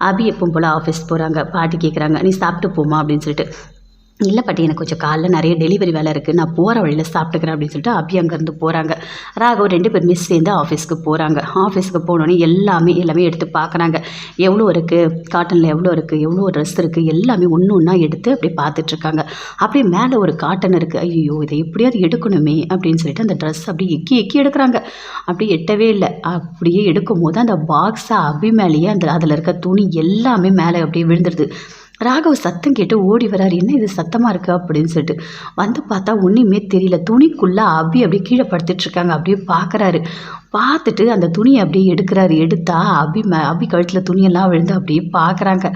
அபி எப்பவும் போல் ஆஃபீஸ் போகிறாங்க பாட்டி கேட்குறாங்க நீ சாப்பிட்டு போமா அப்படின்னு சொல்லிட்டு இல்லை பாட்டி எனக்கு கொஞ்சம் காலைல நிறைய டெலிவரி வேலை இருக்குது நான் போகிற வழியில் சாப்பிட்டுக்கிறேன் அப்படின்னு சொல்லிட்டு அபி அங்கேருந்து போகிறாங்க ராகவ் ரெண்டு பேருமே சேர்ந்து ஆஃபீஸ்க்கு போகிறாங்க ஆஃபீஸ்க்கு போனோடனே எல்லாமே எல்லாமே எடுத்து பார்க்குறாங்க எவ்வளோ இருக்குது காட்டனில் எவ்வளோ இருக்குது எவ்வளோ ட்ரெஸ் இருக்குது எல்லாமே ஒன்று ஒன்றா எடுத்து அப்படியே பார்த்துட்ருக்காங்க அப்படியே மேலே ஒரு காட்டன் இருக்குது ஐயோ இதை எப்படியாவது எடுக்கணுமே அப்படின்னு சொல்லிட்டு அந்த ட்ரெஸ் அப்படியே எக்கி எக்கி எடுக்கிறாங்க. அப்படியே எட்டவே இல்லை. அப்படியே எடுக்கும் போது அந்த பாக்ஸை அபி மேலேயே அந்த அதில் இருக்க துணி எல்லாமே மேலே அப்படியே விழுந்துருது. ராகவ் சத்தம் கேட்டு ஓடி வராரு என்ன இது சத்தமாக இருக்குது அப்படின்னு சொல்லிட்டு. வந்து பார்த்தா ஒன்றுமே தெரியல. துணிக்குள்ளே அபி அப்படியே கீழே படுத்துட்ருக்காங்க அப்படியே பார்க்குறாரு பார்த்துட்டு அந்த துணியை அப்படியே எடுக்கிறாரு. எடுத்தா அபி ம அபி கழுத்தில் துணியெல்லாம் விழுந்து அப்படியே பார்க்குறாங்க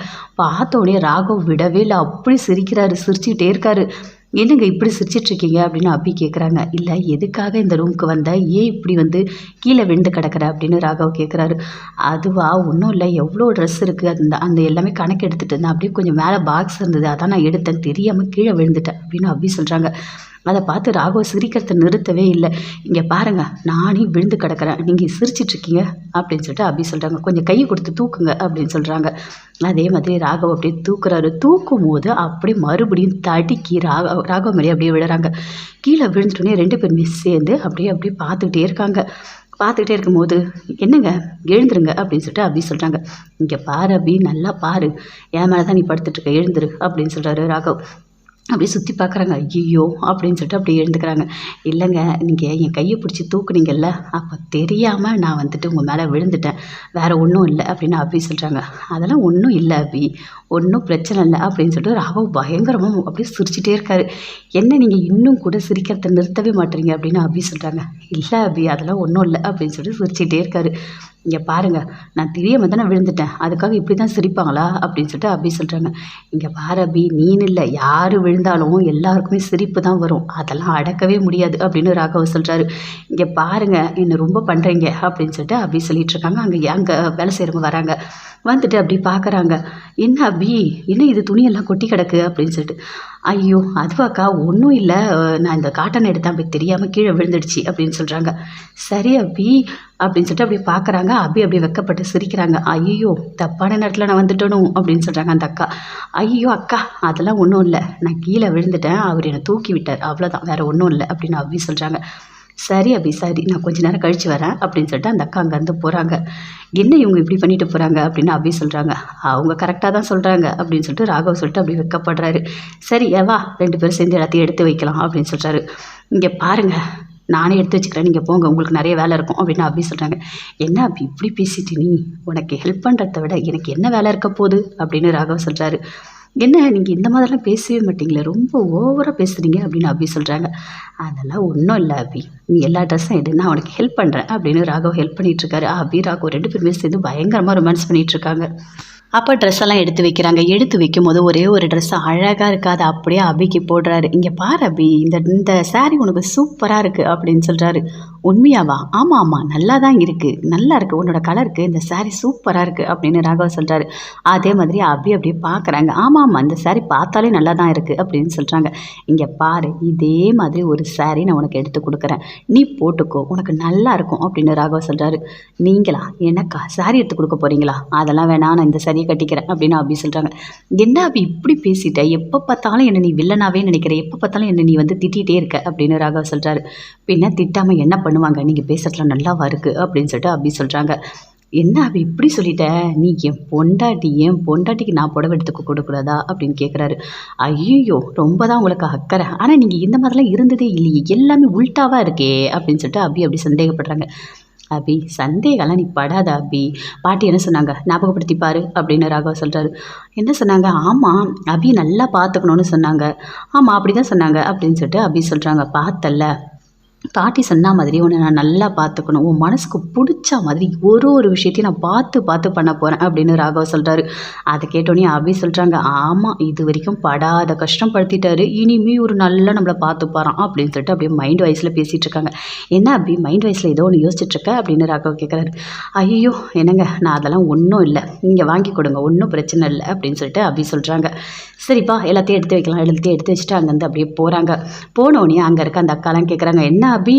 பார்த்தோடனே ராகவ் விடவே இல்லை. அப்படி சிரிக்கிறாரு. சிரிச்சுக்கிட்டே இருக்காரு. என்னங்க இப்படி சிரிச்சிட்டு இருக்கீங்க அப்படின்னு அப்பி கேட்குறாங்க இல்லை எதுக்காக இந்த ரூமுக்கு வந்த? ஏன் இப்படி வந்து கீழே விழுந்து கிடக்குற? அப்படின்னு ராகவ் கேட்குறாரு அதுவா ஒன்றும் இல்லை எவ்வளோ ட்ரெஸ் இருக்குது அந்த அந்த எல்லாமே கணக்கு எடுத்துகிட்டு இருந்தேன். அப்படியே கொஞ்சம் மேலே பாக்ஸ் இருந்தது. அதான் நான் எடுத்தேன். தெரியாமல் கீழே விழுந்துட்டேன் அப்படின்னு அப்பி சொல்கிறாங்க அதை பார்த்து ராகவ் சிரிக்கிறத நிறுத்தவே இல்லை. இங்கே பாருங்கள் நானே விழுந்து கிடக்கிறேன். நீங்கள் சிரிச்சிட்ருக்கீங்க அப்படின்னு சொல்லிட்டு அபி சொல்கிறாங்க கொஞ்சம் கையை கொடுத்து தூக்குங்க அப்படின்னு சொல்கிறாங்க அதே மாதிரி ராகவ் அப்படியே தூக்குறாரு. தூக்கும் போது அப்படியே மறுபடியும் தடுக்கி ராகவ் ராகவ் மேலே அப்படியே விழுறாங்க. கீழே விழுந்துட்டோன்னே ரெண்டு பேருமே சேர்ந்து அப்படியே அப்படியே பார்த்துக்கிட்டே இருக்காங்க. பார்த்துக்கிட்டே இருக்கும்போது என்னங்க எழுந்துருங்க அப்படின்னு சொல்லிட்டு அபி சொல்கிறாங்க இங்கே பாரு அபி நல்லா பாரு. என் மேலே தான் நீ படுத்துட்டுருக்க எழுந்துரு அப்படின்னு சொல்கிறாரு ராகவ். அப்படியே சுற்றி பார்க்குறாங்க. ஐயோ அப்படின்னு சொல்லிட்டு அப்படியே எழுந்துக்கிறாங்க. இல்லைங்க நீங்கள் என் கையை பிடிச்சி தூக்குனீங்கல்ல அப்போ தெரியாமல் நான் வந்துட்டு உங்கள் மேலே விழுந்துட்டேன். வேறு ஒன்றும் இல்லை அப்படின்னு அபி சொல்கிறாங்க அதெல்லாம் ஒன்றும் இல்லை அபி. ஒன்றும் பிரச்சனை இல்லை அப்படின்னு சொல்லிட்டு ராவ பயங்கரமாக அப்படியே சிரிச்சிட்டே இருக்காரு. என்ன நீங்கள் இன்னும் கூட சிரிக்கிறத நிறுத்தவே மாட்டேறீங்க அப்படின்னு அபி சொல்கிறாங்க இல்லை அபி அதெல்லாம் ஒன்றும் இல்லை அப்படின்னு சொல்லிட்டு சிரிச்சிட்டே இருக்காரு. இங்கே பாருங்கள் நான் தெரியாமல் தானே விழுந்துட்டேன். அதுக்காக இப்படி தான் சிரிப்பாங்களா? அப்படின்னு சொல்லிட்டு அப்படி சொல்கிறாங்க இங்கே பாரு அபி நீன்னு இல்லை. யார் விழுந்தாலும் எல்லாருக்குமே சிரிப்பு தான் வரும். அதெல்லாம் அடக்கவே முடியாது அப்படின்னு ராகவ் சொல்கிறாரு இங்கே பாருங்கள் என்ன ரொம்ப பண்ணுறீங்க அப்படின்னு சொல்லிட்டு அப்படி சொல்லிட்டு இருக்காங்க. அங்கே அங்கே வேலை செய்கிறவங்க வராங்க. வந்துட்டு அப்படி பார்க்குறாங்க என்ன அபி? என்ன இது துணியெல்லாம் கொட்டி கிடக்கு? அப்படின்னு சொல்லிட்டு. ஐயோ அதுவாக்கா ஒன்றும் இல்லை. நான் இந்த காட்டன் எடுத்தேன் அப்படி தெரியாமல் கீழே விழுந்துடுச்சு அப்படின்னு சொல்கிறாங்க சரி அபி அப்படின்னு சொல்லிட்டு அப்படியே பார்க்குறாங்க அபி அப்படியே வெக்கப்பட்டு சிரிக்கிறாங்க. ஐயோ தப்பான நேரத்தில் நான் வந்துட்டணும் அப்படின்னு சொல்கிறாங்க அந்த அக்கா. ஐயோ அக்கா அதெல்லாம் ஒன்றும் இல்லை. நான் கீழே விழுந்துட்டேன். அவர் என்னை தூக்கி விட்டார். அவ்வளோதான் வேறு ஒன்றும் இல்லை அப்படின்னு அபி சொல்கிறாங்க சரி அபி சரி நான் கொஞ்ச நேரம் கழித்து வரேன் அப்படின்னு சொல்லிட்டு அந்த அக்கா அங்கேருந்து போகிறாங்க என்ன இவங்க இப்படி பண்ணிட்டு போகிறாங்க அப்படின்னு அபி சொல்கிறாங்க அவங்க கரெக்டாக தான் சொல்கிறாங்க அப்படின்னு சொல்லிட்டு ராகவ் சொல்லிட்டு அப்படி வெக்கப்படுறாரு. சரி ஏ வா ரெண்டு பேரும் சேர்ந்து எல்லாத்தையும் எடுத்து வைக்கலாம் அப்படின்னு சொல்கிறாரு இங்கே பாருங்கள் நானே எடுத்து வச்சுக்கிறேன். நீங்கள் போங்க உங்களுக்கு நிறைய வேலை இருக்கும் அப்படின்னு அப்படி சொல்கிறாங்க என்ன அப்படி இப்படி பேசிட்டு நீ உனக்கு ஹெல்ப் பண்ணுறத விட எனக்கு என்ன வேலை இருக்க போகுது அப்படின்னு ராகவ் சொல்கிறாரு என்ன நீங்கள் இந்த மாதிரிலாம் பேசவே மாட்டீங்களே ரொம்ப ஓவராக பேசுகிறீங்க அப்படின்னு அபி சொல்கிறாங்க அதெல்லாம் ஒன்றும் இல்லை அபி. நீ எல்லா ட்ரெஸ்ஸும் எடு நான் உனக்கு ஹெல்ப் பண்ணுறேன் அப்படின்னு ராகவ் ஹெல்ப் பண்ணிகிட்ருக்காரு அபி ராகவ் ரெண்டு பேருமே சேர்ந்து பயங்கரமாக ரொமான்ஸ் பண்ணிகிட்ருக்காங்க இருக்காங்க. அப்போ ட்ரெஸ் எல்லாம் எடுத்து வைக்கிறாங்க. எடுத்து வைக்கும் போது ஒரே ஒரு ட்ரெஸ் அழகாக இருக்காது. அப்படியே அபிக்கு போடுறாரு. இங்கே பாரு அபி இந்த இந்த சாரீ உனக்கு சூப்பராக இருக்குது அப்படின்னு சொல்கிறாரு உண்மையாவா? ஆமாம் ஆமாம் நல்லா தான் இருக்குது நல்லா இருக்குது உன்னோட கலருக்கு இந்த சாரீ சூப்பராக இருக்குது அப்படின்னு ராகவ் சொல்கிறாரு அதே மாதிரி அபி அப்படியே பார்க்குறாங்க ஆமாம் ஆமாம் இந்த சாரீ பார்த்தாலே நல்லா தான் இருக்குது அப்படின்னு சொல்கிறாங்க இங்கே பாரு இதே மாதிரி ஒரு சாரீ நான் உனக்கு எடுத்து கொடுக்குறேன். நீ போட்டுக்கோ. உனக்கு நல்லா இருக்கும் அப்படின்னு ராகவ் சொல்கிறாரு நீங்களா? எனக்கா சாரீ எடுத்து கொடுக்க போகிறீங்களா அதெல்லாம் வேணாம். நான் இந்த கையை கட்டிக்கிறேன் அப்படின்னு அபி சொல்கிறாங்க என்ன அபி இப்படி பேசிட்ட? எப்போ பார்த்தாலும் என்னை நீ வில்லனாவே நினைக்கிற? எப்போ பார்த்தாலும் என்னை நீ வந்து திட்டிகிட்டே இருக்க? அப்படின்னு ராகவ் சொல்கிறாரு பின்ன திட்டாமல் என்ன பண்ணுவாங்க? நீங்கள் பேசுறதுல நல்லாவா இருக்குது அப்படின்னு சொல்லிட்டு அபி சொல்கிறாங்க என்ன அபி இப்படி சொல்லிட்ட? நீ என் பொண்டாட்டி என் பொண்டாட்டிக்கு நான் புடவை எடுத்துக்க கொடுக்கூடாதா அப்படின்னு கேட்குறாரு ஐயோ ரொம்ப தான் உங்களுக்கு அக்கறை. ஆனால் நீங்கள் இந்த மாதிரிலாம் இருந்ததே இல்லையே. எல்லாமே உல்ட்டாவாக இருக்கே? அப்படின்னு சொல்லிட்டு அபி அப்படி சந்தேகப்படுறாங்க. அபி. சந்தேகம்லாம் நீ படாத அபி. பாட்டி என்ன சொன்னாங்க? ஞாபகப்படுத்தி பாரு அப்படின்னு ராகவா சொல்கிறாரு என்ன சொன்னாங்க? ஆமாம் அபி நல்லா பார்த்துக்கணுன்னு சொன்னாங்க. ஆமாம் அப்படி தான் சொன்னாங்க அப்படின்னு சொல்லிட்டு அபி சொல்கிறாங்க பார்த்தல்ல. பாட்டி சொன்ன மாதிரி உன்னை நான் நல்லா பார்த்துக்கணும். உன் மனசுக்கு பிடிச்ச மாதிரி ஒரு ஒரு விஷயத்தையும் நான் பார்த்து பார்த்து பண்ண போகிறேன் அப்படின்னு ராகவ் சொல்கிறாரு அதை கேட்டோன்னே அபி சொல்கிறாங்க ஆமாம் இது வரைக்கும் படாத கஷ்டம் படுத்திட்டாரு. இனிமே ஒரு நல்லா நம்மளை பார்த்துப்பாரான் அப்படின்னு சொல்லிட்டு அப்படியே மைண்ட் வைஸில் பேசிகிட்டு இருக்காங்க. என்ன அப்படி மைண்ட் வைஸில் ஏதோ ஒன்று யோசிச்சுட்ருக்க அப்படின்னு ராகவ் கேட்குறாரு ஐயோ என்னங்க நான் அதெல்லாம் ஒன்றும் இல்லை. நீங்கள் வாங்கி கொடுங்க ஒன்றும் பிரச்சனை இல்லை அப்படின்னு சொல்லிட்டு அபி சொல்கிறாங்க சரிப்பா எல்லாத்தையும் எடுத்து வைக்கலாம். எல்லாத்தையும் எடுத்து வச்சுட்டு அங்கேருந்து அப்படியே போகிறாங்க போனோடனே அங்கே இருக்க அந்த அக்காலாம் கேட்குறாங்க என்ன அபி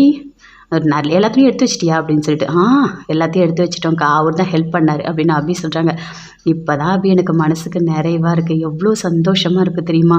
ஒரு நிறைய எல்லாத்தையும் எடுத்து வச்சிட்டியா அப்படின்னு சொல்லிட்டு ஆ எல்லாத்தையும் எடுத்து வச்சிட்டோம்க்கா அவர் தான் ஹெல்ப் பண்ணார் அப்படின்னு அபி சொல்கிறாங்க இப்போ தான் அபி எனக்கு மனசுக்கு நிறைவாக இருக்குது எவ்வளோ சந்தோஷமாக இருக்குது தெரியுமா?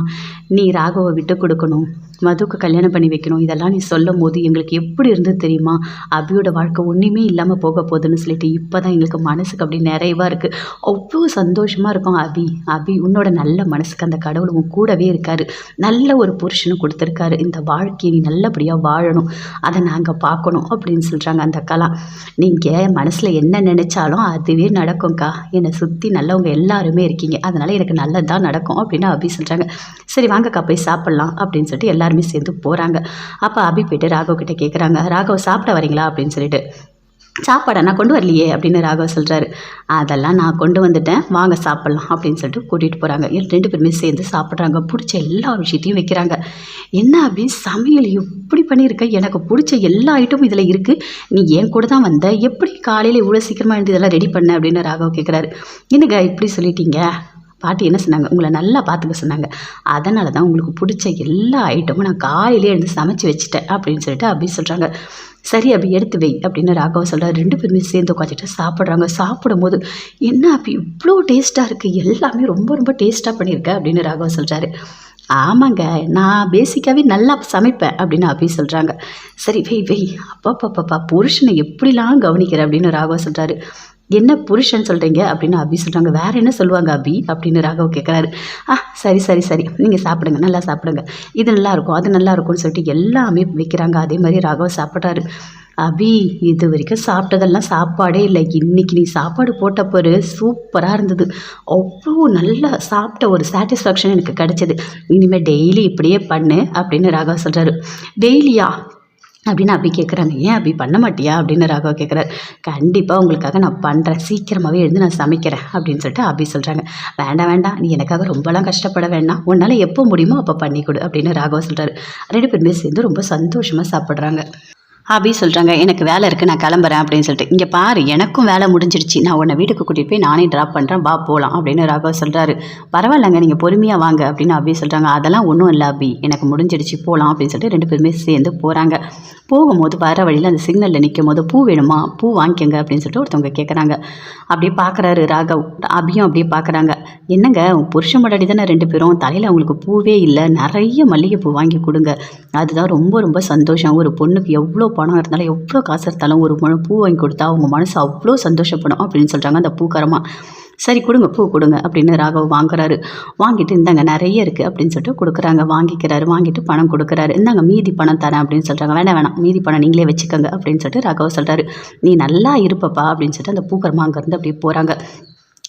நீ ராகவை விட்டு கொடுக்கணும். மதுக்கு கல்யாணம் பண்ணி வைக்கணும். இதெல்லாம் நீ சொல்லும் போது எங்களுக்கு எப்படி இருந்தது தெரியுமா? அபியோட வாழ்க்கை ஒன்றுமே இல்லாமல் போக போகுதுன்னு சொல்லிட்டு இப்போ தான் எங்களுக்கு மனசுக்கு அப்படி நிறைவாக இருக்குது அவ்வளோ சந்தோஷமாக இருக்கும் அபி. அபி உன்னோட நல்ல மனசுக்கு அந்த கடவுள் உன் கூடவே இருக்காரு. நல்ல ஒரு புருஷனும் கொடுத்துருக்காரு. இந்த வாழ்க்கையை நீ நல்லபடியாக வாழணும். அதை நாங்கள் பார்க்கணும் அப்படின்னு சொல்கிறாங்க அந்த அக்காலாம். நீங்கள் மனசில் என்ன நினச்சாலும் அதுவே நடக்கும்க்கா. என்னை சுற்றி நல்லவங்க எல்லாருமே இருக்கீங்க. அதனால் எனக்கு நல்லது தான் நடக்கும் அப்படின்னு அபி சொல்கிறாங்க சரி வாங்கக்கா போய் சாப்பிட்லாம் அப்படின்னு சொல்லிட்டு எல்லாருமே சேர்ந்து போகிறாங்க அப்போ அபி போயிட்டு ராகவ் கிட்ட கேட்குறாங்க ராகவ் சாப்பிட வரீங்களா அப்படின்னு சொல்லிட்டு. சாப்பாடா நான் கொண்டு வரலையே அப்படின்னு ராகவ் சொல்கிறாரு அதெல்லாம் நான் கொண்டு வந்துட்டேன். வாங்க சாப்பிட்லாம் அப்படின்னு சொல்லிட்டு கூட்டிகிட்டு போகிறாங்க ரெண்டு பேருமே சேர்ந்து சாப்பிட்றாங்க. பிடிச்ச எல்லா விஷயத்தையும் வைக்கிறாங்க. என்ன அப்படின்னு சமையல் எப்படி பண்ணியிருக்க? எனக்கு பிடிச்ச எல்லா ஐட்டமும் இதில் இருக்குது நீ என் கூட தான் வந்த. எப்படி காலையில் இவ்வளோ சீக்கிரமாக இருந்து இதெல்லாம் ரெடி பண்ண? அப்படின்னு ராகவ் கேட்குறாரு என்னங்க இப்படி சொல்லிட்டீங்க? பாட்டி என்ன சொன்னாங்க? உங்களை நல்லா பார்த்துக்க சொன்னாங்க. அதனால தான் உங்களுக்கு பிடிச்ச எல்லா ஐட்டமும் நான் காலையிலே எழுந்து சமைச்சு வச்சுட்டேன் அப்படின்னு சொல்லிட்டு அப்படி சொல்கிறாங்க சரி அப்படி எடுத்து வை அப்படின்னு ராகவ சொல்கிறார் ரெண்டு பேருமே சேர்ந்து உட்காந்துட்டு சாப்பிட்றாங்க. சாப்பிடும்போது என்ன அப்படி இவ்வளோ டேஸ்ட்டாக இருக்குது எல்லாமே ரொம்ப ரொம்ப டேஸ்ட்டாக பண்ணியிருக்க அப்படின்னு ராகவ சொல்கிறாரு ஆமாங்க நான் பேசிக்காகவே நல்லா சமைப்பேன் அப்படின்னு அபி சொல்கிறாங்க சரி வெய் வெய் அப்பா புருஷனை எப்படிலாம் கவனிக்கிற அப்படின்னு ராகவ சொல்கிறாரு என்ன புருஷன் சொல்கிறீங்க அப்படின்னு அபி சொல்கிறாங்க வேறு என்ன சொல்லுவாங்க அபி? அப்படின்னு ராகவ் கேட்குறாரு ஆ சரி சரி சரி. நீங்கள் சாப்பிடுங்க. நல்லா சாப்பிடுங்க. இது நல்லாயிருக்கும் அது நல்லா இருக்கும்னு சொல்லிட்டு எல்லாமே வைக்கிறாங்க. அதே மாதிரி ராகவ் சாப்பிட்றாரு. அபி இது வரைக்கும் சாப்பிட்டதெல்லாம் சாப்பாடே இல்லை. இன்னைக்கு நீ சாப்பாடு போட்ட பிறகு சூப்பராக இருந்தது. அவ்வளோ நல்லா சாப்பிட்ட ஒரு சாட்டிஸ்ஃபேக்ஷன் எனக்கு கிடச்சிது. இனிமேல் டெய்லி இப்படியே பண்ணு அப்படின்னு ராகவ் சொல்கிறாரு டெய்லியா? அப்படின்னு அபி கேட்குறாங்க ஏன் அபி பண்ண மாட்டியா? அப்படின்னு ராகவ் கேட்குறாரு கண்டிப்பாக உங்களுக்காக நான் பண்ணுறேன் சீக்கிரமாகவே எழுந்து நான் சமைக்கிறேன். அப்படின்னு சொல்லிட்டு அபி சொல்கிறாங்க வேண்டாம் வேண்டாம். நீ எனக்காக ரொம்பலாம் கஷ்டப்பட வேண்டாம். உன்னால் எப்போ முடியுமோ அப்போ பண்ணி கொடு. அப்படின்னு ராகவ் சொல்கிறாரு ரெண்டு பேருமே சேர்ந்து ரொம்ப சந்தோஷமாக சாப்பிட்றாங்க. அபி சொல்கிறாங்க எனக்கு வேலை இருக்குது நான் கிளம்புறேன் அப்படின்னு சொல்லிட்டு. இங்கே பாரு எனக்கும் வேலை முடிஞ்சிருச்சு. நான் உன்னை வீட்டுக்கு கூட்டிகிட்டு போய் நானே ட்ராப் பண்ணுறேன் வா போகலாம் அப்படின்னு ராகவ் சொல்கிறாரு பரவாயில்லங்க நீங்கள் பொறுமையாக வாங்க அப்படின்னு அபி சொல்கிறாங்க அதெல்லாம் ஒன்றும் இல்லை அபி எனக்கு முடிஞ்சிடுச்சு போகலாம் அப்படின்னு சொல்லிட்டு ரெண்டு பேருமே சேர்ந்து போகிறாங்க போகும்போது வர வழியில் அந்த சிக்னலில் நிற்கும் போது பூ வேணுமா? பூ வாங்கிக்கோங்க அப்படின்னு சொல்லிட்டு ஒருத்தவங்க கேட்குறாங்க அப்படியே பார்க்குறாரு ராகவ். அபியும் அப்படியே பார்க்குறாங்க என்னங்க உன் புருஷன் முன்னாடி தானே ரெண்டு பேரும்? தலையில் அவங்களுக்கு பூவே இல்லை. நிறைய மல்லிகைப்பூ வாங்கி கொடுங்க. அதுதான் ரொம்ப ரொம்ப சந்தோஷம். ஒரு பொண்ணுக்கு எவ்வளோ பணம் இருந்தாலும் எவ்வளோ காசு இருந்தாலும் ஒரு மனு பூ வாங்கி கொடுத்தா அவங்க மனசு அவ்வளோ சந்தோஷப்படும் அப்படின்னு சொல்கிறாங்க அந்த பூக்காரமாக சரி கொடுங்க பூ கொடுங்க அப்படின்னு ராகவ் வாங்குறாரு. வாங்கிட்டு இந்தாங்க நிறைய இருக்குது அப்படின்னு சொல்லிட்டு கொடுக்குறாங்க. வாங்கிக்கிறாரு வாங்கிட்டு பணம் கொடுக்குறாரு. இந்தாங்க மீதி பணம் தரேன் அப்படின்னு சொல்கிறாங்க வேணாம் வேணாம் மீதி பணம் நீங்களே வச்சுக்கோங்க அப்படின்னு சொல்லிட்டு ராகவ் சொல்கிறாரு நீ நல்லா இருப்பப்பா அப்படின்னு சொல்லிட்டு அந்த பூக்கரமா அங்கேருந்து அப்படியே போகிறாங்க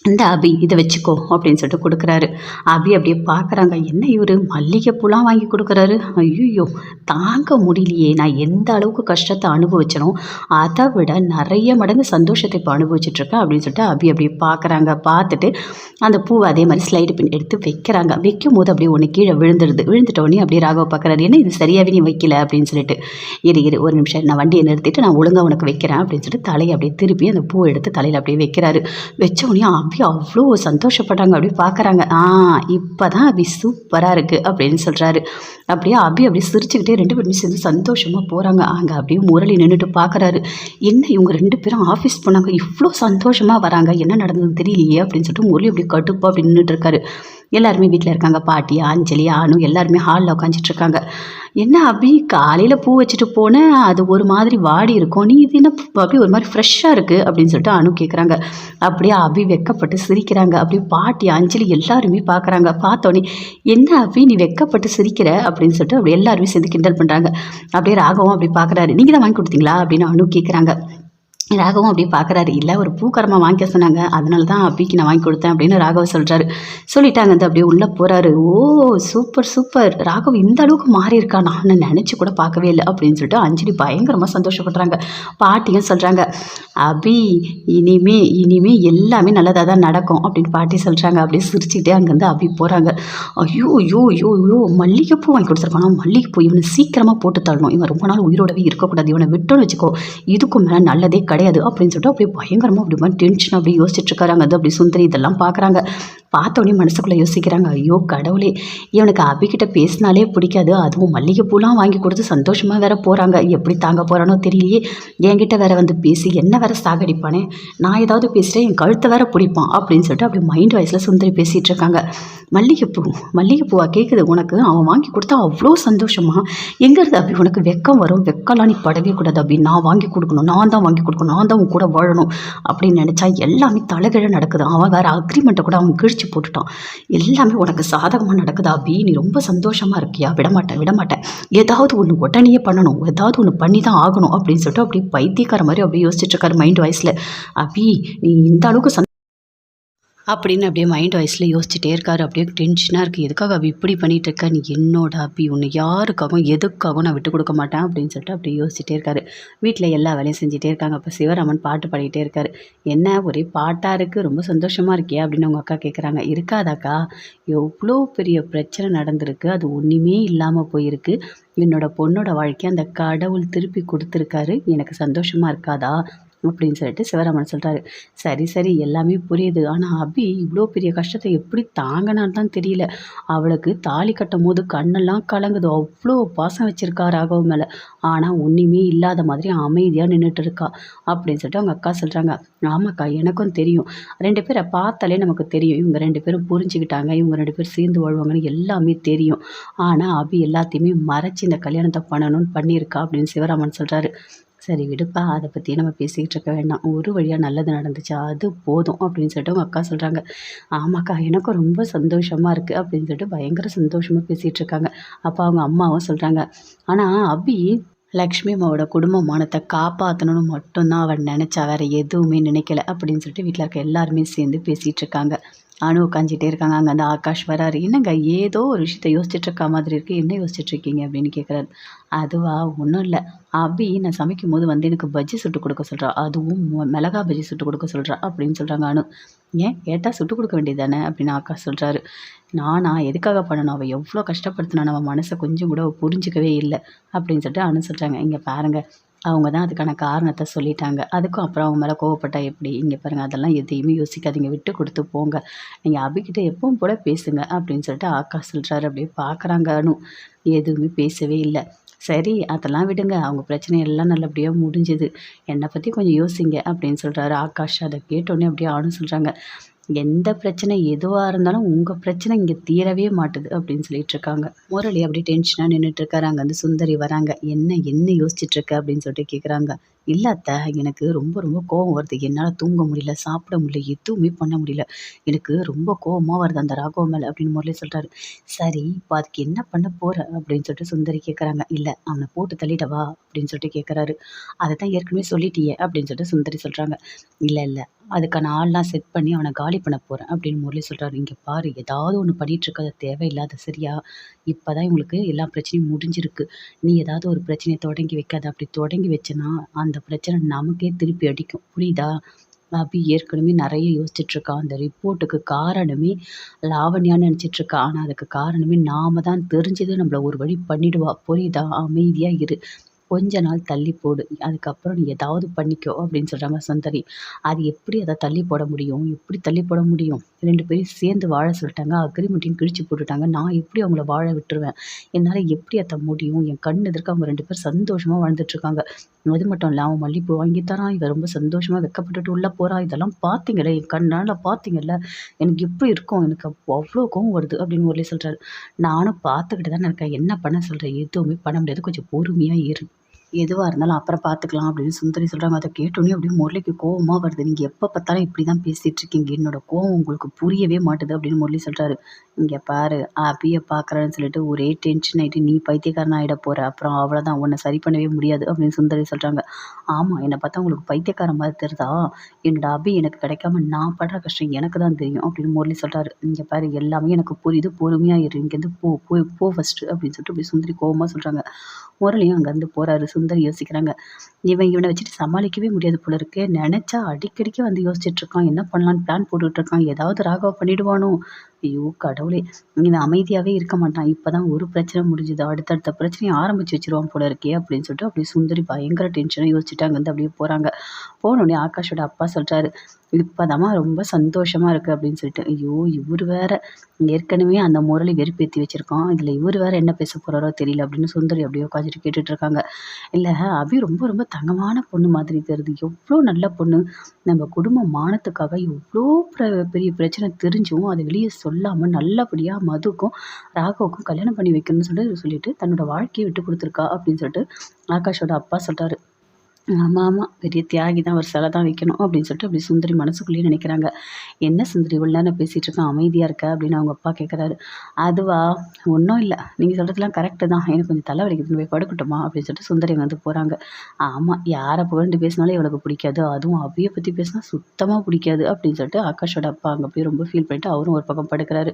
இந்த அபி இதை வச்சுக்கோ அப்படின்னு சொல்லிட்டு கொடுக்குறாரு. அபி அப்படியே பார்க்குறாங்க என்ன இவர்? மல்லிகைப்பூலாம் வாங்கி கொடுக்குறாரு. ஐயோ தாங்க முடியலையே. நான் எந்த அளவுக்கு கஷ்டத்தை அனுபவிச்சனோ அதை விட நிறைய மடங்கு சந்தோஷத்தை இப்போ அனுபவிச்சுட்ருக்கேன் அப்படின்னு சொல்லிட்டு அபி அப்படியே பார்க்குறாங்க. பார்த்துட்டு அந்த பூவை அதே மாதிரி ஸ்லைடு பின் எடுத்து வைக்கிறாங்க. வைக்கும் போது அப்படியே ஒன்று கீழே விழுந்துடுது விழுந்துட்டோடனே அப்படியே ராகவ பார்க்குறாரு ஏன்னா இது? சரியாகவே நீ வைக்கல? அப்படின்னு சொல்லிட்டு. இரு இரு ஒரு நிமிஷம். நான் வண்டியை நிறுத்திட்டு நான் ஒழுங்காக உனக்கு வைக்கிறேன். அப்படின்னு சொல்லிட்டு தலையை அப்படியே திருப்பி அந்த பூவை எடுத்து தலையில் அப்படியே வைக்கிறாரு. வச்ச அப்படியே அவ்வளோ சந்தோஷப்பட்டாங்க. அப்படி பார்க்குறாங்க. ஆ இப்போ தான் அபி சூப்பராக இருக்குது அப்படின்னு சொல்கிறாரு அப்படியே அபி அப்படியே சிரிச்சுக்கிட்டே ரெண்டு பேருமே சேர்ந்து சந்தோஷமாக போகிறாங்க அங்கே அப்படியே முரளி நின்றுட்டு பார்க்குறாரு. என்ன இவங்க ரெண்டு பேரும் ஆஃபீஸ் போனாங்க? இவ்வளோ சந்தோஷமாக வராங்க. என்ன நடந்ததுன்னு தெரியலையே அப்படின்னு சொல்லிட்டு முரளி அப்படியே கடுப்பாக அப்படின்னு நின்றுட்டு இருக்காரு. எல்லாருமே வீட்டில் இருக்காங்க. பாட்டி அஞ்சலி ஆணும் எல்லாருமே ஹாலில் உட்காந்துட்டு இருக்காங்க. என்ன அபி காலையில் பூ வச்சுட்டு போனேன் அது ஒரு மாதிரி வாடி இருக்கும். நீ இது என்ன அப்படி ஒரு மாதிரி ஃப்ரெஷ்ஷாக இருக்குது அப்படின்னு சொல்லிட்டு அனு கேட்குறாங்க அப்படியே அபி வெக்கப்பட்டு சிரிக்கிறாங்க. அப்படியே பாட்டி அஞ்சலி எல்லாருமே பார்க்குறாங்க பார்த்தோன்னே என்ன அபி நீ வெக்கப்பட்டு சிரிக்கிற? அப்படின்னு சொல்லிட்டு அப்படியே எல்லாருமே சேர்ந்து கிண்டல் பண்ணுறாங்க அப்படியே ராகவும் அப்படி பார்க்குறாரு நீங்கள் தான் வாங்கி கொடுத்தீங்களா? அப்படின்னு அனு கேட்குறாங்க ராகவும் அப்படி பார்க்குறாரு இல்லை ஒரு பூக்கரமாக வாங்கிக்க சொன்னாங்க. அதனால தான் அப்பிக்கு நான் வாங்கி கொடுத்தேன் அப்படின்னு ராகவ் சொல்கிறாரு சொல்லிட்டாங்க. அந்த அப்படியே உள்ளே போகிறாரு ஓ சூப்பர் சூப்பர் ராகவ் இந்த அளவுக்கு மாறி இருக்கா நான் நினச்சி கூட பார்க்கவே இல்லை அப்படின்னு சொல்லிட்டு அஞ்சலி பயங்கரமாக சந்தோஷப்படுறாங்க. பாட்டியும் சொல்கிறாங்க அபி இனிமே இனிமே எல்லாமே நல்லதாக தான் நடக்கும் அப்படின்னு பாட்டி சொல்கிறாங்க அப்படியே சிரிச்சுக்கிட்டே அங்கேருந்து அபி போகிறாங்க ஐயோ ஐயோ ஐயோ ஐயோ மல்லிகைப்பூ வாங்கி கொடுத்துருக்கானா மல்லிகைப்பூ இவனை சீக்கிரமாக போட்டு தள்ளணும். இவன் ரொம்ப நாள் உயிரோடவே இருக்கக்கூடாது. இவனை விட்டோன்னு வச்சுக்கோ. இதுக்கும் மேலே நல்லதே கிடையாது அப்படின்னு சொல்லிட்டு அப்படியே பயங்கரமாக அப்படி மாதிரி டென்ஷன் அப்படி யோசிச்சுட்டு இருக்காங்க. அது அப்படி சுந்தரி இதெல்லாம் பார்க்குறாங்க. பார்த்தோன்னே மனசுக்குள்ளே யோசிக்கிறாங்க ஐயோ கடவுளே இவனுக்கு அபிக்கிட்ட பேசினாலே பிடிக்காது. அதுவும் மல்லிகைப்பூலாம் வாங்கி கொடுத்து சந்தோஷமாக வேற போகிறாங்க எப்படி தாங்க போகிறானோ தெரியலையே. என்கிட்ட வேற வந்து பேசி என்ன வேற சாகடிப்பானே? நான் ஏதாவது பேசிட்டேன் என் கழுத்தை வேற பிடிப்பான். அப்படின்னு சொல்லிட்டு அப்படி மைண்ட் வாய்ஸில் சுந்தரி பேசிகிட்டு இருக்காங்க. மல்லிகைப்பூ மல்லிகைப்பூவா கேட்குது உனக்கு? அவன் வாங்கி கொடுத்தா அவ்வளோ சந்தோஷமா? எங்கேருந்து அப்படி உனக்கு வெக்கம் வரும். வெக்கம்லாம் நீ படவே கூடாது அப்படி நான் வாங்கி கொடுக்கணும். நான் தான் வாங்கி கொடுக்கணும். நான் தான் உன் கூட வாழணும். அப்படின்னு நினச்சா எல்லாமே தலைகீழ நடக்குது. அவன் வேறு அக்ரிமெண்ட்டை கூட அவன் கிழிச்சு போட்டுட்டான். எல்லாமே உனக்கு சாதகமாக நடக்குதா அபி நீ ரொம்ப சந்தோஷமாக இருக்கியா? விடமாட்டேன் விடமாட்டேன். ஏதாவது ஒன்று உடனே பண்ணணும் ஏதாவது ஒன்று பண்ணி தான் ஆகணும் அப்படின்னு சொல்லிட்டு அப்படியே பைத்தியக்கார மாதிரி அப்படியே யோசிச்சுட்டு இருக்காரு மைண்ட் வாய்ஸில் அபி நீ இந்த அளவுக்கு அப்படின்னு அப்படியே மைண்ட் வாய்ஸில் யோசிச்சுட்டே இருக்காரு. அப்படியே டென்ஷனாக இருக்குது எதுக்காக அவள் இப்படி பண்ணிகிட்டு இருக்க? நீ என்னோட அப்பி உன்னை யாருக்காகவும் எதுக்காகவும் நான் விட்டு கொடுக்க மாட்டேன் அப்படின்னு சொல்லிட்டு அப்படியே யோசிச்சுட்டே இருக்காரு. வீட்டில் எல்லா வேலையும் செஞ்சுட்டே இருக்காங்க. அப்போ சிவராமன் பாட்டு பாடிக்கிட்டே இருக்காரு. என்ன? ஒரே பாட்டாக இருக்குது ரொம்ப சந்தோஷமாக இருக்கியா? அப்படின்னு அவங்க அக்கா கேட்குறாங்க இருக்காதாக்கா. எவ்வளோ பெரிய பிரச்சனை நடந்திருக்கு. அது ஒன்றுமே இல்லாமல் போயிருக்கு. என்னோட பொண்ணோட வாழ்க்கையை அந்த கடவுள் திருப்பி கொடுத்துருக்காரு. எனக்கு சந்தோஷமாக இருக்காதா? அப்படின்னு சொல்லிட்டு சிவராமன் சொல்கிறாரு சரி சரி எல்லாமே புரியுது. ஆனால் அபி இவ்வளோ பெரிய கஷ்டத்தை எப்படி தாங்கினான்னு தான் தெரியல. அவளுக்கு தாலி கட்டும் போது கண்ணெல்லாம் கலங்குது. அவ்வளோ பாசம் வச்சுருக்கா ராகவ் மேலே. ஆனால் ஒன்றுமே இல்லாத மாதிரி அமைதியாக நின்றுட்டு இருக்கா. அப்படின்னு சொல்லிட்டு அவங்க அக்கா சொல்கிறாங்க ஆமாக்கா எனக்கும் தெரியும். ரெண்டு பேரை பார்த்தாலே நமக்கு தெரியும். இவங்க ரெண்டு பேரும் புரிஞ்சுக்கிட்டாங்க. இவங்க ரெண்டு பேரும் சேர்ந்து வாழ்வாங்கன்னு எல்லாமே தெரியும். ஆனால் அபி எல்லாத்தையுமே மறைச்சி இந்த கல்யாணத்தை பண்ணணும்னு பண்ணியிருக்கா அப்படின்னு சிவராமன் சொல்கிறாரு சரி விடுப்பா அதை பற்றி நம்ம பேசிக்கிட்டு இருக்க வேண்டாம். ஒரு வழியாக நல்லது நடந்துச்சு அது போதும் அப்படின்னு சொல்லிட்டு அவங்க அக்கா சொல்கிறாங்க ஆமாக்கா எனக்கும் ரொம்ப சந்தோஷமாக இருக்குது அப்படின்னு சொல்லிட்டு பயங்கர சந்தோஷமாக பேசிகிட்டு இருக்காங்க. அப்போ அவங்க அம்மாவும் சொல்கிறாங்க ஆனால் அபி லக்ஷ்மி அம்மாவோட குடும்ப மானத்தை காப்பாற்றணும்னு மட்டும்தான் அவன் நினச்சா வேறு எதுவுமே நினைக்கல அப்படின்னு சொல்லிட்டு வீட்டில் இருக்க எல்லாருமே சேர்ந்து பேசிகிட்டு இருக்காங்க. அணு உட்காந்துட்டே இருக்காங்க. அங்கே அந்த ஆகாஷ் வராரு. என்னங்க ஏதோ ஒரு விஷயத்த யோசிச்சுட்டு இருக்க மாதிரி இருக்குது என்ன யோசிச்சுட்டு இருக்கீங்க அப்படின்னு கேட்குறாரு அதுவா? ஒன்றும் இல்லை. அபி நான் சமைக்கும் போது வந்து எனக்கு பஜ்ஜி சுட்டு கொடுக்க சொல்கிறா அதுவும் மொ- மிளகா பஜ்ஜி சுட்டு கொடுக்க சொல்கிறா அப்படின்னு சொல்கிறாங்க அணு ஏன்? கேட்டால் சுட்டு கொடுக்க வேண்டியது தானே அப்படின்னு ஆகாஷ் சொல்கிறாரு நானா எதுக்காக பண்ணணும்? அவள் எவ்வளோ கஷ்டப்படுத்தினா நம்ம மனசை கொஞ்சம் கூட புரிஞ்சிக்கவே இல்லை அப்படின்னு சொல்லிட்டு அனு சொல்கிறாங்க இங்கே பாருங்கள் அவங்க தான் அதுக்கான காரணத்தை சொல்லிட்டாங்க. அதுக்கும் அப்புறம் அவங்க மேலே கோவப்பட்டா எப்படி? இங்கே பாருங்கள் அதெல்லாம் எதையுமே யோசிக்காதீங்க. விட்டு கொடுத்து போங்க. நீங்கள் அபிக்கிட்ட எப்பவும் போல பேசுங்க அப்படின்னு சொல்லிட்டு ஆகாஷ் சொல்கிறாரு அப்படியே பார்க்குறாங்கன்னு எதுவுமே பேசவே இல்லை. சரி அதெல்லாம் விடுங்க. அவங்க பிரச்சனை எல்லாம் நல்லபடியாக முடிஞ்சுது. என்னை பற்றி கொஞ்சம் யோசிங்க அப்படின்னு சொல்கிறாரு ஆகாஷ். அதை கேட்டோன்னே அப்படியே ஆணும் சொல்கிறாங்க எந்த பிரச்சனை எதுவாக இருந்தாலும் உங்கள் பிரச்சனை இங்கே தீரவே மாட்டுது அப்படின்னு சொல்லிட்டு இருக்காங்க. முரளி அப்படியே டென்ஷனாக நின்றுட்டுருக்காரு அங்கே வந்து சுந்தரி வராங்க. என்ன என்ன யோசிச்சுட்ருக்க அப்படின்னு சொல்லிட்டு கேட்குறாங்க இல்லை எனக்கு ரொம்ப ரொம்ப கோவம் வருது. என்னால் தூங்க முடியல சாப்பிட முடியல எதுவுமே பண்ண முடியல. எனக்கு ரொம்ப கோவமாக வருது அந்த ராகவ மேலே அப்படின்னு முரளி சொல்கிறாரு சரி இப்போ அதுக்கு என்ன பண்ண போகிற அப்படின்னு சொல்லிட்டு சுந்தரி கேட்குறாங்க இல்லை அவனை போட்டு தள்ளிடவா அப்படின்னு சொல்லிட்டு கேட்குறாரு அதை தான் ஏற்கனவே சொல்லிட்டியே அப்படின்னு சொல்லிட்டு சுந்தரி சொல்கிறாங்க இல்லை இல்லை அதுக்கான ஆள்லாம் செட் பண்ணி அவனை காலி பண்ண போகிறேன் அப்படின்னு முரளி சொல்கிறாரு இங்கே பாரு ஏதாவது ஒன்று பண்ணிட்டு அது தேவையில்லாத சரியா? இப்போ தான் இவங்களுக்கு எல்லா பிரச்சனையும் முடிஞ்சிருக்கு. நீ ஏதாவது ஒரு பிரச்சனையை தொடங்கி வைக்காத. அப்படி தொடங்கி வச்சேன்னா அந்த பிரச்சனை நமக்கே திருப்பி அடிக்கும். புரியுதா? அபி ஏற்கனவே நிறைய யோசிச்சுட்டு அந்த ரிப்போர்ட்டுக்கு காரணமே லாவண்யான்னு நினச்சிட்ருக்கா ஆனால் அதுக்கு காரணமே நாம தான் தெரிஞ்சது நம்மளை ஒரு வழி பண்ணிடுவா. புரியுதா? அமைதியாக இரு. கொஞ்ச நாள் தள்ளி போடு. அதுக்கப்புறம் நீ ஏதாவது பண்ணிக்கோ அப்படின்னு சொல்கிறாங்க சுந்தரி. அது எப்படி அதை தள்ளி போட முடியும்? எப்படி தள்ளி போட முடியும்? ரெண்டு பேரும் சேர்ந்து வாழ சொல்லிட்டாங்க. அக்ரிமெண்ட்டையும் கிழிச்சு போட்டுட்டாங்க. நான் எப்படி அவங்கள வாழ விட்டுருவேன்? என்னால் எப்படி அதை முடியும்? என் கண் எதிர்க்க அவங்க ரெண்டு பேரும் சந்தோஷமாக வாழ்ந்துட்டுருக்காங்க அது மட்டும் இல்லை அவன் மல்லிப்பூ வாங்கி தரான் இவன் ரொம்ப சந்தோஷமாக வெக்கப்பட்டுட்டு உள்ளே போகிறான் இதெல்லாம் பார்த்தீங்களே என் கண்ணால் பார்த்தீங்கல்ல. எனக்கு எப்படி இருக்கும்? எனக்கு அவ்வளோ கோவம் வருது அப்படின்னு ஒரே சொல்கிறாரு நானும் பார்த்துக்கிட்டு தான் இருக்கேன். என்ன பண்ண சொல்கிறேன் எதுவுமே பண்ண முடியாது. கொஞ்சம் பொறுமையாக இரு. எதுவாக இருந்தாலும் அப்புறம் பார்த்துக்கலாம் அப்படின்னு சுந்தரி சொல்கிறாங்க அதை கேட்டோன்னே அப்படியே முரளிக்கு கோவமாக வருது. நீங்கள் எப்போ பார்த்தாலும் இப்படி தான் பேசிகிட்டு இருக்கீங்க. என்னோட கோவம் உங்களுக்கு புரியவே மாட்டுது அப்படின்னு முரளி சொல்கிறாரு இங்கே பாரு அபியை பார்க்குறேன்னு சொல்லிட்டு ஒரே டென்ஷன் ஆகிட்டு நீ பைத்தியக்காரன் ஆகிட போகிற அப்புறம் அவ்வளோதான் உன்னை சரி பண்ணவே முடியாது. அப்படின்னு சுந்தரி சொல்கிறாங்க ஆமாம் என்னை பார்த்தா உங்களுக்கு பைத்தியக்காரன் மாதிரி தெரியுதா? என்னோட அபி எனக்கு கிடைக்காம நான் படுற கஷ்டம் எனக்கு தான் தெரியும். அப்படின்னு முரளி சொல்கிறாரு இங்கே பாரு எல்லாமே எனக்கு புரியுது. பொறுமையாக இரு. இங்கேருந்து போ. போ போ ஃபஸ்ட்டு அப்படின்னு சொல்லிட்டு அப்படி சுந்தரி கோவமாக சொல்கிறாங்க முரளியும் அங்கேருந்து போகிறாரு சுந்தர் யோசிக்கிறாங்க. இவன் இவனை வச்சுட்டு சமாளிக்கவே முடியாது போல இருக்கு. நினச்சா அடிக்கடிக்கு வந்து யோசிச்சுட்டு இருக்கான். என்ன பண்ணலான்னு பிளான் போட்டுட்டு இருக்கான். ஏதாவது ராகவ பண்ணிடுவானோ. ஐயோ கடவுளே. இவன் அமைதியாகவே இருக்க மாட்டான். இப்போ தான் ஒரு பிரச்சனை முடிஞ்சுது. அடுத்தடுத்த பிரச்சனையை ஆரம்பிச்சு வச்சிருவான் போல இருக்கே அப்படின்னு சொல்லிட்டு அப்படியே சுந்தரி பயங்கர டென்ஷனாக யோசிச்சுட்டு அங்கேருந்து அப்படியே போகிறாங்க போனோடனே ஆகாஷோட அப்பா சொல்கிறாரு இப்போதாம்மா ரொம்ப சந்தோஷமாக இருக்குது அப்படின்னு சொல்லிட்டு. ஐயோ இவர் வேற. ஏற்கனவே அந்த முரளி வெறுப்பேற்றி வச்சுருக்கோம் இதில் இவர் வேற என்ன பேச போகிறாரோ தெரியல அப்படின்னு சுந்தரி அப்படியே உட்காந்துட்டு கேட்டுட்டு இருக்காங்க. இல்லை அபி ரொம்ப ரொம்ப தங்கமான பொண்ணு மாதிரி தெரியுது. எவ்வளோ நல்ல பொண்ணு. நம்ம குடும்ப மானத்துக்காக எவ்வளோ பிர பெரிய பிரச்சனை தெரிஞ்சும் அதை வெளியே சொல்லாமல் நல்லபடியாக மதுக்கும் ராகவுக்கும் கல்யாணம் பண்ணி வைக்கணும்னு சொல்லிட்டு சொல்லிட்டு தன்னோட வாழ்க்கையை விட்டு கொடுத்துருக்கா அப்படின்னு சொல்லிட்டு ஆகாஷோட அப்பா சொல்கிறாரு ஆமாம் ஆமாம் பெரிய தியாகி தான் ஒரு சிலை தான் வைக்கணும் அப்படின்னு சொல்லிட்டு அப்படி சுந்தரி மனசுக்குள்ளேயே நினைக்கிறாங்க. என்ன சுந்தரி இவ்வளோ நேரம் பேசிகிட்டு இருக்கேன் அமைதியாக இருக்க? அப்படின்னு அவங்க அப்பா கேட்குறாரு அதுவா? ஒன்றும் இல்லை. நீங்கள் சொல்கிறதுலாம் கரெக்டு தான். எனக்கு கொஞ்சம் தலை வலிக்குதுன்னு போய் படுக்கட்டுமா? அப்படின்னு சொல்லிட்டு சுந்தரி வந்து போகிறாங்க ஆமாம் யாரை புகழ்ந்து பேசினாலும் இவளுக்கு பிடிக்காது. அதுவும் அவியை பற்றி பேசினா சுத்தமாக பிடிக்காது. அப்படின்னு சொல்லிட்டு ஆகாஷோட அப்பா அங்கே போய் ரொம்ப ஃபீல் பண்ணிட்டு அவரும் ஒரு பக்கம் படுக்கிறாரு.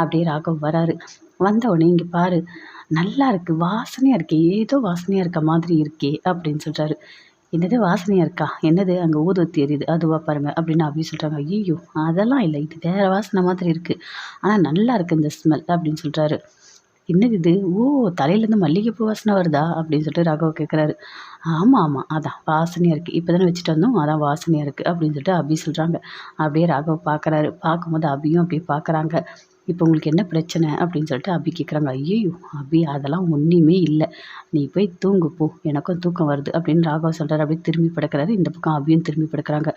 அப்படியே ராகவ் வராரு. வந்த உடனே இங்கே பாரு. நல்லா இருக்குது வாசனையாக இருக்கே. ஏதோ வாசனையாக இருக்க மாதிரி இருக்கே. அப்படின்னு சொல்கிறாரு என்னது வாசனையாக இருக்கா? என்னது அங்கே ஊதுவத்தி எரியுது? அதுவா பாருங்க அப்படின்னு அப்படி சொல்கிறாங்க ஐயோ அதெல்லாம் இல்லை. இது வேறு வாசனை மாதிரி இருக்குது ஆனால் நல்லா இருக்குது இந்த ஸ்மெல் அப்படின்னு சொல்கிறாரு என்னது இது? ஓ தலையிலேருந்து மல்லிகைப்பூ வாசனை வருதா? அப்படின்னு சொல்லிட்டு ராகவ் கேட்குறாரு ஆமாம் ஆமாம் அதான் வாசனையாக இருக்குது இப்போ தானே வச்சுட்டு வந்தோம் அதான் வாசனையாக இருக்குது அப்படின்னு சொல்லிட்டு அபி சொல்கிறாங்க அப்படியே ராகவ் பார்க்குறாரு பார்க்கும்போது அபியும் அப்படியே பார்க்குறாங்க இப்போ உங்களுக்கு என்ன பிரச்சனை அப்படின்னு சொல்லிட்டு அபி கேட்குறாங்க ஐயோ அபி அதெல்லாம் ஒன்றுமே இல்லை. நீ போய் தூங்கு போ. எனக்கும் தூக்கம் வருது அப்படின்னு ராகவ் சொல்கிறார் அப்படியே திரும்பி படுக்கிறாரு. இந்த பக்கம் அபியும் திரும்பி படுக்கிறாங்க.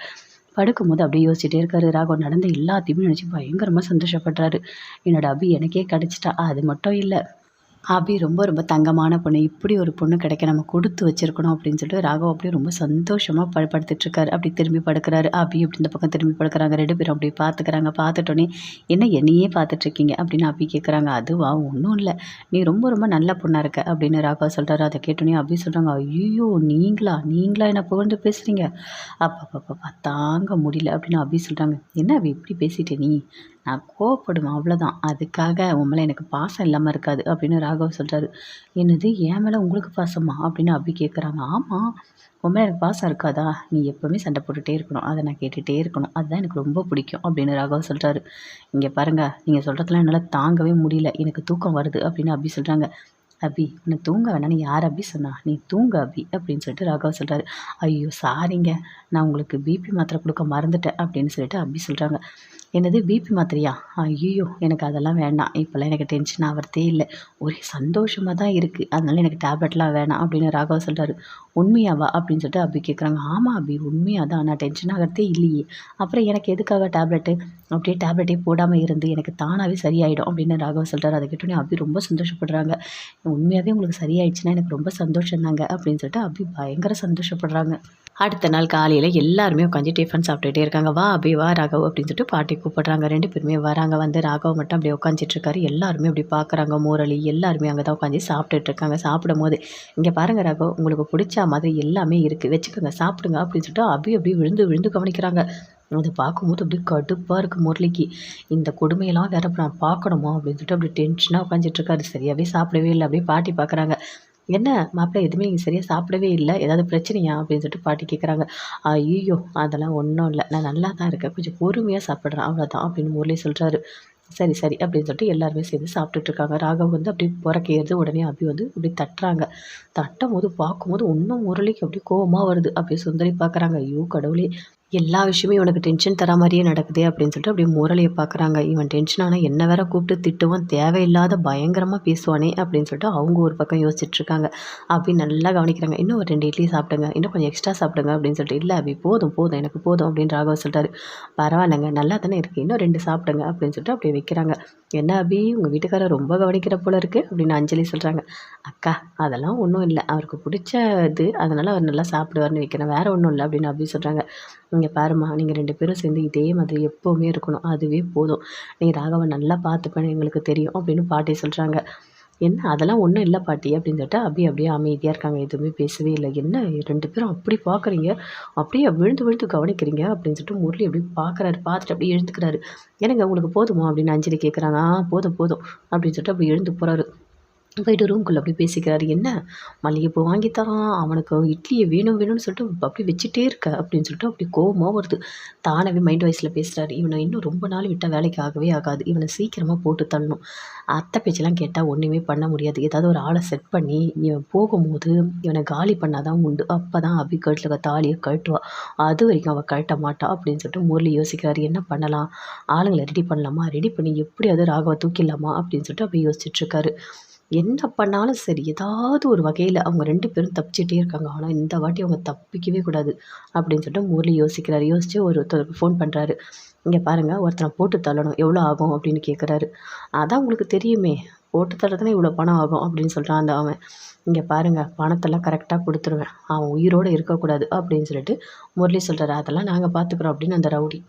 படுக்கும்போது அப்படியே யோசிச்சுட்டே இருக்காரு ராகவ். நடந்த எல்லாத்தையுமே நினச்சி பயங்கரமாக சந்தோஷப்படுறாரு. என்னோட அபி எனக்கே கிடச்சிட்டா. அது மட்டும் இல்லை. அபி ரொம்ப ரொம்ப தங்கமான பொண்ணு. இப்படி ஒரு பொண்ணு கிடைக்க நம்ம கொடுத்து வச்சிருக்கணும் அப்படின்னு சொல்லிட்டு ராகவ் அப்படியே ரொம்ப சந்தோஷமாக ப படுத்துட்ருக்காரு. அப்படி திரும்பி படுக்கிறாரு. அபி அப்படி இந்த பக்கம் திரும்பி படுக்கிறாங்க. ரெண்டு பேரும் அப்படி பார்த்துக்கிறாங்க. பார்த்துட்டோன்னே என்ன என்னையே பார்த்துட்ருக்கீங்க? அப்படின்னு அபி கேட்குறாங்க அதுவா? ஒன்றும் இல்லை. நீ ரொம்ப ரொம்ப நல்ல பொண்ணாக இருக்க. அப்படின்னு ராகவ் சொல்கிறாரு அதை கேட்டோன்னே அபி சொல்கிறாங்க ஐயோ நீங்களா? நீங்களா என்னை புகழ்ந்து பேசுகிறீங்க அப்பா தாங்க முடியல அப்படின்னு அபி சொல்கிறாங்க என்ன அபி இப்படி பேசிட்டே நீ? நான் கோவப்படுவேன் அவ்வளோதான் அதுக்காக உன் மேலே எனக்கு பாசம் இல்லாமல் இருக்காது அப்படின்னு ராகவ் சொல்கிறாரு என்னது என் மேலே உங்களுக்கு பாசமா? அப்படின்னு அபி கேட்குறாங்க ஆமாம் உன் மேலே எனக்கு பாசம் இருக்காதா? நீ எப்போவுமே சண்டை போட்டுகிட்டே இருக்கணும். அதை நான் கேட்டுகிட்டே இருக்கணும். அதுதான் எனக்கு ரொம்ப பிடிக்கும் அப்படின்னு ராகவ் சொல்கிறாரு இங்கே பாருங்கள் நீங்கள் சொல்கிறதுலாம் என்னால் தாங்கவே முடியல. எனக்கு தூக்கம் வருது அப்படின்னு அபி சொல்கிறாங்க அபி உன்னை தூங்க வேணாம்னு யார் அபி சொன்னா? நீ தூங்க அபி அப்படின்னு சொல்லிட்டு ராகவ் சொல்கிறாரு ஐயோ சாரிங்க நான் உங்களுக்கு பிபி மாத்திரை கொடுக்க மறந்துட்டேன் அப்படின்னு சொல்லிட்டு அபி சொல்கிறாங்க என்னது பிபி மாத்திரையா? ஐயோ எனக்கு அதெல்லாம் வேண்டாம். இப்போல்லாம் எனக்கு டென்ஷன் ஆகிறதே இல்லை. ஒரே சந்தோஷமாக தான் இருக்குது அதனால எனக்கு டேப்லெட்லாம் வேணாம் அப்படின்னு ராகவ் சொல்கிறாரு உண்மையாவா? அப்படின்னு சொல்லிட்டு அபி கேட்குறாங்க ஆமாம் அபி உண்மையாக தான் நான் டென்ஷன் ஆகிறதே இல்லையே. அப்புறம் எனக்கு எதுக்காக டேப்லெட்டு அப்படியே டேப்லெட்டே போடாமல் இருந்து எனக்கு தானாகவே சரியாயிடும் அப்படின்னு ராகவ் சொல்கிறாரு அதை கேட்டோன்னே அபி ரொம்ப சந்தோஷப்படுறாங்க. உண்மையாகவே உங்களுக்கு சரியாயிடுச்சுன்னா எனக்கு ரொம்ப சந்தோஷம் தாங்க அப்படின்னு சொல்லிட்டு அபி பயங்கர சந்தோஷப்படுறாங்க. அடுத்த நாள் காலையில் எல்லாருமே உட்காந்து டிஃபன் சாப்பிட்டுட்டே இருக்காங்க. வா அபி வா ராகவ் அப்படின்னு சொல்லிட்டு பாட்டி கூப்பிட்றாங்க. ரெண்டு பேருமே வராங்க. வந்து ராகவ் மட்டும் அப்படியே உட்காந்துட்டுருக்காரு எல்லாருமே அப்படி பார்க்குறாங்க முரளி எல்லாருமே அங்கே தான் உட்காந்து சாப்பிட்டுட்டு இருக்காங்க. சாப்பிடும் போது இங்கே பாருங்க ராகவ் உங்களுக்கு பிடிச்ச மாதிரி எல்லாமே இருக்குது வச்சுக்கோங்க சாப்பிடுங்க அப்படின்னு சொல்லிட்டு அபி அப்படியே விழுந்து விழுந்து கவனிக்கிறாங்க. அதை பார்க்கும்போது அப்படியே கடுப்பாக இருக்குது முரளிக்கு. இந்த கொடுமையெல்லாம் வேற நான் பார்க்கணுமா அப்படின்னு சொல்லிட்டு அப்படியே டென்ஷனாக உட்காந்துட்டு இருக்காரு. சரியாகவே சாப்பிடவே இல்லை. அப்படியே பாட்டி பார்க்குறாங்க என்ன மாப்பிள்ளை எதுவுமே நீங்கள் சரியாக சாப்பிடவே இல்லை? ஏதாவது பிரச்சனையா? அப்படின்னு சொல்லிட்டு பாட்டி கேட்குறாங்க ஐயோ அதெல்லாம் ஒன்றும் இல்லை. நான் நல்லா தான் இருக்கேன். கொஞ்சம் பொறுமையாக சாப்பிட்றேன். அவ்வளோதான் அப்படின்னு முரளி சொல்கிறாரு சரி சரி அப்படின்னு சொல்லிட்டு எல்லாருமே சேர்ந்து சாப்பிட்டுட்டு இருக்காங்க. ராகவ் வந்து அப்படியே புறக்கேறது. உடனே அப்படி வந்து இப்படி தட்டுறாங்க. தட்டும் போது பார்க்கும்போது இன்னும் முரளிக்கு அப்படியே கோபமாக வருது. அப்படியே சுந்தரி பார்க்குறாங்க ஐயோ கடவுளே. எல்லா விஷயமே இவனுக்கு டென்ஷன் தர மாதிரியே நடக்குது அப்படின்னு சொல்லிட்டு அப்படியே முரளியை பார்க்குறாங்க. இவன் டென்ஷன் ஆனால் என்ன வேற கூப்பிட்டு திட்டுவான் தேவையில்லாத பயங்கரமாக பேசுவானே அப்படின்னு சொல்லிட்டு அவங்க ஒரு பக்கம் யோசிச்சுட்ருக்காங்க அப்படி நல்லா கவனிக்கிறாங்க. இன்னும் ஒரு ரெண்டு இட்லி சாப்பிடுங்க இன்னும் கொஞ்சம் எக்ஸ்ட்ரா சாப்பிடுங்க அப்படின்னு சொல்லிட்டு இல்லை அப்படி போதும் போதும் எனக்கு போதும் அப்படின்னு ராகவ சொல்லிட்டாரு பரவாயில்லைங்க நல்லா தானே இருக்குது இன்னும் ரெண்டு சாப்பிடுங்க அப்படின்னு சொல்லிட்டு அப்படியே வைக்கிறாங்க. என்ன அபி உங்கள் வீட்டுக்காரர் ரொம்ப கவனிக்கிற போல இருக்குது அப்படின்னு அஞ்சலி சொல்கிறாங்க அக்கா அதெல்லாம் ஒன்றும் இல்லை அவருக்கு பிடிச்ச இது அதனால் அவர் நல்லா சாப்பிடுவார்னு வைக்கிறேன் வேறு ஒன்றும் இல்லை அப்படின்னு அப்படி சொல்கிறாங்க இங்கே பாருமா நீங்கள் ரெண்டு பேரும் சேர்ந்து இதே மாதிரி எப்போவுமே இருக்கணும். அதுவே போதும். நீ ராகவன் நல்லா பார்த்துப்பேன்னு எங்களுக்கு தெரியும் அப்படின்னு பாட்டி சொல்கிறாங்க என்ன அதெல்லாம் ஒன்றும் இல்லை பாட்டி அப்படின்னு சொல்லிட்டு அப்படியே அப்படியே அமைதியாக இருக்காங்க. எதுவுமே பேசவே இல்லை. என்ன ரெண்டு பேரும் அப்படி பார்க்குறீங்க? அப்படியே விழுந்து விழுந்து கவனிக்கிறீங்க அப்படின்னு சொல்லிட்டு முரளி அப்படி பார்க்குறாரு. பார்த்துட்டு அப்படியே எழுந்துக்கிறாரு. எனக்கு உங்களுக்கு போதுமா அப்படின்னு அஞ்சலி கேட்குறாங்க ஆ போதும் போதும் அப்படின்னு சொல்லிட்டு அப்படி எழுந்து போகிறாரு போயிட்டு ரூம்குள்ளே அப்படி பேசிக்கிறாரு. என்ன? மல்லிகைப்பூ வாங்கி தரான் அவனுக்கு இட்லியை வேணும் வேணும்னு சொல்லிட்டு அப்படி வச்சுட்டே இருக்க அப்படின்னு சொல்லிட்டு அப்படி கோபமாக வருது. தானாகவே மைண்ட் வாய்ஸில் பேசுகிறாரு இவனை இன்னும் ரொம்ப நாள் விட்டால் வேலைக்கு ஆகவே ஆகாது. இவனை சீக்கிரமாக போட்டு தள்ளணும் அத்தை பேச்செல்லாம் கேட்டால் ஒன்றுமே பண்ண முடியாது. ஏதாவது ஒரு ஆளை செட் பண்ணி இவன் போகும்போது இவனை காலி பண்ணாதான் உண்டு. அப்போ தான் அபி இருக்க தாலியை கழட்டுவா. அது வரைக்கும் அவள் கழட்ட மாட்டா அப்படின்னு சொல்லிட்டு முரளி யோசிக்கிறாரு. என்ன பண்ணலாம்? ஆளுங்களை ரெடி பண்ணலாமா? ரெடி பண்ணி எப்படியாவது ராகவை தூக்கிடலாமா? அப்படின்னு சொல்லிட்டு அப்படி யோசிச்சுட்ருக்காரு என்ன பண்ணாலும் சரி ஏதாவது ஒரு வகையில் அவங்க ரெண்டு பேரும் தப்பிச்சிட்டே இருக்காங்க. ஆனால் இந்த வாட்டி அவங்க தப்பிக்கவே கூடாது அப்படின்னு சொல்லிட்டு முரளி யோசிக்கிறாரு. யோசிச்சு ஒருத்தருக்கு ஃபோன் பண்ணுறாரு இங்கே பாருங்கள் ஒருத்தனை போட்டு தள்ளணும். எவ்வளோ ஆகும் அப்படின்னு கேட்குறாரு அதான் உங்களுக்கு தெரியுமே போட்டு தள்ளதானே இவ்வளோ பணம் ஆகும் அப்படின்னு சொல்கிறான் அந்த அவன். இங்கே பாருங்கள் பணத்தெல்லாம் கரெக்டாக கொடுத்துருவேன். அவன் உயிரோடு இருக்கக்கூடாது அப்படின்னு சொல்லிட்டு முரளி சொல்கிறாரு அதெல்லாம் நாங்கள் பார்த்துக்குறோம் அப்படின்னு அந்த ரவுடி.